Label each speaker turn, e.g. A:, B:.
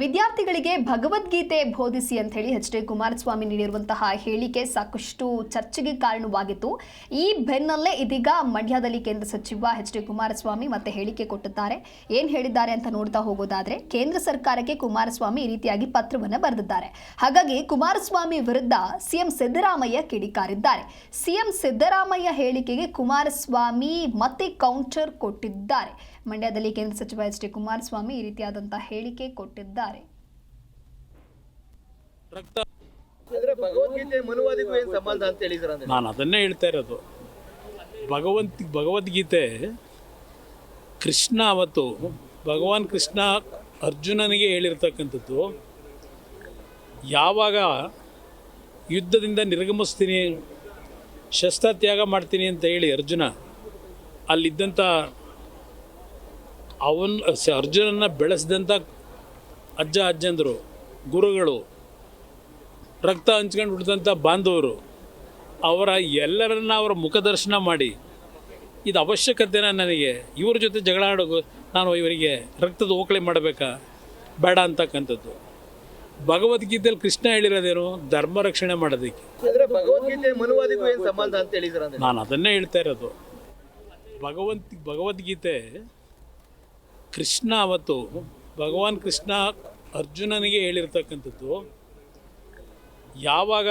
A: ವಿದ್ಯಾರ್ಥಿಗಳಿಗೆ ಭಗವದ್ಗೀತೆ ಬೋಧಿಸಿ ಅಂತ ಹೇಳಿ ಎಚ್ ಡಿ ಕುಮಾರಸ್ವಾಮಿ ನೀಡಿರುವಂತಹ ಹೇಳಿಕೆ ಸಾಕಷ್ಟು ಚರ್ಚೆಗೆ ಕಾರಣವಾಗಿತ್ತು. ಈ ಬೆನ್ನಲ್ಲೇ ಇದೀಗ ಮಂಡ್ಯದಲ್ಲಿ ಕೇಂದ್ರ ಸಚಿವ ಎಚ್ ಡಿ ಕುಮಾರಸ್ವಾಮಿ ಮತ್ತೆ ಹೇಳಿಕೆ ಕೊಟ್ಟಿದ್ದಾರೆ. ಏನು ಹೇಳಿದ್ದಾರೆ ಅಂತ ನೋಡ್ತಾ ಹೋಗೋದಾದ್ರೆ, ಕೇಂದ್ರ ಸರ್ಕಾರಕ್ಕೆ ಕುಮಾರಸ್ವಾಮಿ ಈ ರೀತಿಯಾಗಿ ಪತ್ರವನ್ನು ಬರೆದಿದ್ದಾರೆ. ಹಾಗಾಗಿ ಕುಮಾರಸ್ವಾಮಿ ವಿರುದ್ಧ ಸಿಎಂ ಸಿದ್ದರಾಮಯ್ಯ ಕಿಡಿಕಾರಿದ್ದಾರೆ. ಸಿಎಂ ಸಿದ್ದರಾಮಯ್ಯ ಹೇಳಿಕೆಗೆ ಕುಮಾರಸ್ವಾಮಿ ಮತ್ತೆ ಕೌಂಟರ್ ಕೊಟ್ಟಿದ್ದಾರೆ. ಮಂಡ್ಯದಲ್ಲಿ ಕೇಂದ್ರ ಸಚಿವ ಎಚ್ ಡಿ ಕುಮಾರಸ್ವಾಮಿ ಈ ರೀತಿಯಾದಂತಹ ಹೇಳಿಕೆ ಕೊಟ್ಟಿದ್ದಾರೆ.
B: ರಕ್ತ
C: ಅಂದ್ರೆ ಭಗವದ್ಗೀತೆ ಮನುವಾದಿಗೂ ಏನ್ ಸಂಬಂಧ ಅಂತ ಹೇಳಿದ್ರ
B: ನಾನು ಅದನ್ನೇ ಹೇಳ್ತಾ ಇರೋದು. ಭಗವಂತ ಭಗವದ್ಗೀತೆ ಕೃಷ್ಣ ಅವತ್ತು ಭಗವಾನ್ ಕೃಷ್ಣ ಅರ್ಜುನನಿಗೆ ಹೇಳಿರ್ತಕ್ಕಂಥದ್ದು ಯಾವಾಗ ಯುದ್ಧದಿಂದ ನಿರ್ಗಮಿಸ್ತೀನಿ ಶಸ್ತ್ರತ್ಯಾಗ ಮಾಡ್ತೀನಿ ಅಂತ ಹೇಳಿ ಅರ್ಜುನ ಅಲ್ಲಿದ್ದಂಥ ಅವನ್ ಸ- ಅರ್ಜುನನ್ನ ಬೆಳೆಸಿದಂಥ ಅಜ್ಜ ಅಜ್ಜಂದರು ಗುರುಗಳು ರಕ್ತ ಹಂಚ್ಕೊಂಡು ಹುಟ್ಟಿದಂಥ ಬಾಂಧವರು ಅವರ ಎಲ್ಲರನ್ನ ಅವರ ಮುಖದರ್ಶನ ಮಾಡಿ ಇದು ಅವಶ್ಯಕತೆನ ನನಗೆ ಇವ್ರ ಜೊತೆ ಜಗಳ ಆಡೋದು ನಾನು ಇವರಿಗೆ ರಕ್ತದ ಓಕಳೆ ಮಾಡಬೇಕಾ? ಬೇಡ ಅಂತಕ್ಕಂಥದ್ದು. ಭಗವದ್ಗೀತೆಯಲ್ಲಿ ಕೃಷ್ಣ ಹೇಳಿರೋದೇನು? ಧರ್ಮ ರಕ್ಷಣೆ ಮಾಡೋದಕ್ಕೆ. ನಾನು ಅದನ್ನೇ ಹೇಳ್ತಾ ಇರೋದು. ಭಗವಂತ ಭಗವದ್ಗೀತೆ ಕೃಷ್ಣ ಅವತ್ತು ಭಗವಾನ್ ಕೃಷ್ಣ ಅರ್ಜುನನಿಗೆ ಹೇಳಿರ್ತಕ್ಕಂಥದ್ದು ಯಾವಾಗ